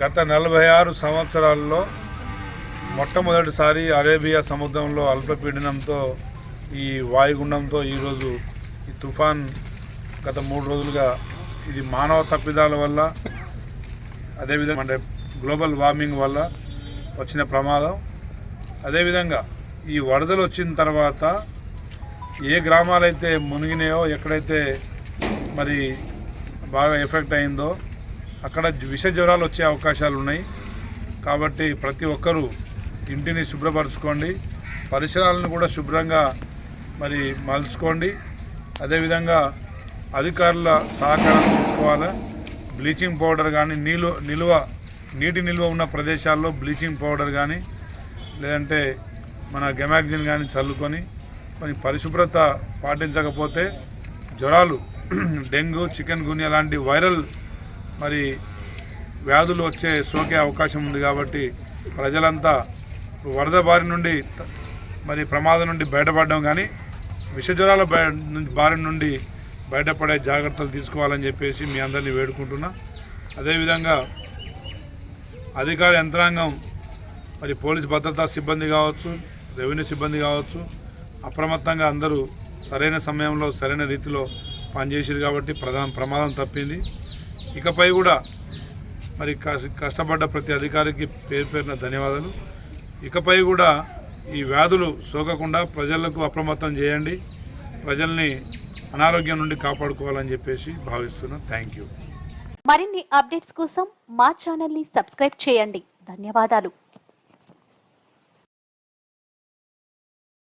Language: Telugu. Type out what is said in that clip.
గత నలభై ఆరు సంవత్సరాల్లో మొట్టమొదటిసారి అరేబియా సముద్రంలో అల్పపీడనంతో ఈ వాయుగుండంతో ఈరోజు ఈ తుఫాన్ గత మూడు రోజులుగా ఇది మానవ తప్పిదాల వల్ల అదేవిధంగా అంటే గ్లోబల్ వార్మింగ్ వల్ల వచ్చిన ప్రమాదం. అదేవిధంగా ఈ వరదలు వచ్చిన తర్వాత ఏ గ్రామాలైతే మునిగినాయో ఎక్కడైతే మరి బాగా ఎఫెక్ట్ అయిందో అక్కడ విష జ్వరాలు వచ్చే అవకాశాలు ఉన్నాయి. కాబట్టి ప్రతి ఒక్కరూ ఇంటిని శుభ్రపరచుకోండి. పరిసరాలను కూడా శుభ్రంగా మరి మలుచుకోండి. అదేవిధంగా అధికారుల సహకారం తీసుకోవాలి? బ్లీచింగ్ పౌడర్ కానీ నీళ్ళు నిల్వ నీటి నిల్వ ఉన్న ప్రదేశాల్లో బ్లీచింగ్ పౌడర్ కానీ లేదంటే మన గెమాక్జిన్ కానీ చల్లుకొని కొన్ని పరిశుభ్రత పాటించకపోతే జ్వరాలు డెంగ్యూ చికెన్ గున్యా లాంటి వైరల్ మరి వ్యాధులు వచ్చే సోకే అవకాశం ఉంది కాబట్టి ప్రజలంతా వరద బారి నుండి మరి ప్రమాదం నుండి బయటపడడం కానీ విష జ్వరాల బారి నుండి బయటపడే జాగ్రత్తలు తీసుకోవాలని చెప్పేసి మీ అందరినీ వేడుకుంటున్నా. అదేవిధంగా అధికార యంత్రాంగం మరి పోలీస్ భద్రతా సిబ్బంది కావచ్చు రెవెన్యూ సిబ్బంది కావచ్చు అప్రమత్తంగా అందరూ సరైన సమయంలో సరైన రీతిలో పనిచేసారు కాబట్టి ప్రధాన ప్రమాదం తప్పింది. ఇకపై కూడా మరి కష్టపడ్డ ప్రతి అధికారికి పేరు పేరున ధన్యవాదాలు. ఇకపై కూడా ఈ వ్యాధులు సోకకుండా ప్రజలకు అప్రమత్తం చేయండి. ప్రజల్ని అనారోగ్యం నుండి కాపాడుకోవాలని చెప్పేసి భావిస్తున్నాం. Thank you. మరిన్ని అప్డేట్స్ కోసం మా ఛానల్ని సబ్స్క్రైబ్ చేయండి. ధన్యవాదాలు.